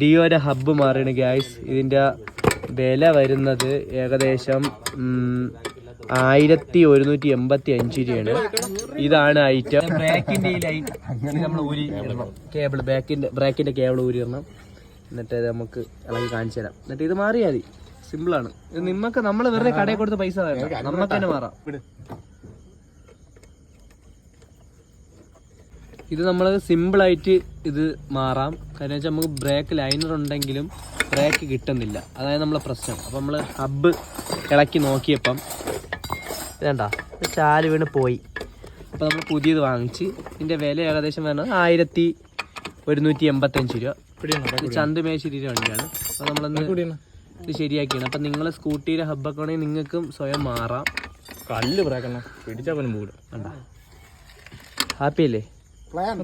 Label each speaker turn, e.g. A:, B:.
A: ഡിയോയുടെ hub മാറിയാണ് gas ഇതിന്റെ വില വരുന്നത് ഏകദേശം ആയിരത്തി ഒരുന്നൂറ്റി എൺപത്തി അഞ്ച് രൂപയാണ്. ഇതാണ് ഐറ്റം ബ്രേക്കിന്റെ നമ്മൾ ഊരി കേബിൾ ബാക്കിന്റെ ബ്രേക്കിന്റെ കേബിൾ ഊരി ഇടണം എന്നിട്ട് നമുക്ക് ഇളകി കാണിച്ചു തരാം. എന്നിട്ട് ഇത് മാറിയാൽ മതി. സിമ്പിളാണ് ഇത് നിങ്ങൾക്ക് നമ്മൾ വെറുതെ കടയിൽ കൊടുത്ത് പൈസ വേണ്ട നമുക്ക് തന്നെ മാറാം. ഇത് നമ്മൾ സിമ്പിളായിട്ട് ഇത് മാറാം. കാരണം വെച്ചാൽ നമുക്ക് ബ്രേക്ക് ലൈനർ ഉണ്ടെങ്കിലും ബ്രേക്ക് കിട്ടുന്നില്ല. അതായത് നമ്മളെ പ്രശ്നം. അപ്പം നമ്മൾ ഹബ്ബ് ഇളക്കി നോക്കിയപ്പം വേണ്ട ചാൽ വീണ് പോയി. അപ്പം നമ്മൾ പുതിയത് വാങ്ങിച്ച് ഇതിന്റെ വില ഏകദേശം വരുന്നത് ആയിരത്തി ഒരുന്നൂറ്റി എൺപത്തഞ്ച് രൂപ. ഇത് ചന്ത് മേശിരിയുടെ വണ്ടിയാണ്. അപ്പോൾ നമ്മളൊന്ന് ഇത് ശരിയാക്കിയാണ് അപ്പം നിങ്ങൾ സ്കൂട്ടിയുടെ ഹബ്ബൊക്കെ ആണെങ്കിൽ നിങ്ങൾക്കും സ്വയം മാറാം.
B: കല്ല് ബ്രേക്കണ്ണ പിടിച്ചാ പോലും
A: ഹാപ്പി അല്ലേ?
C: പ്ലാൻ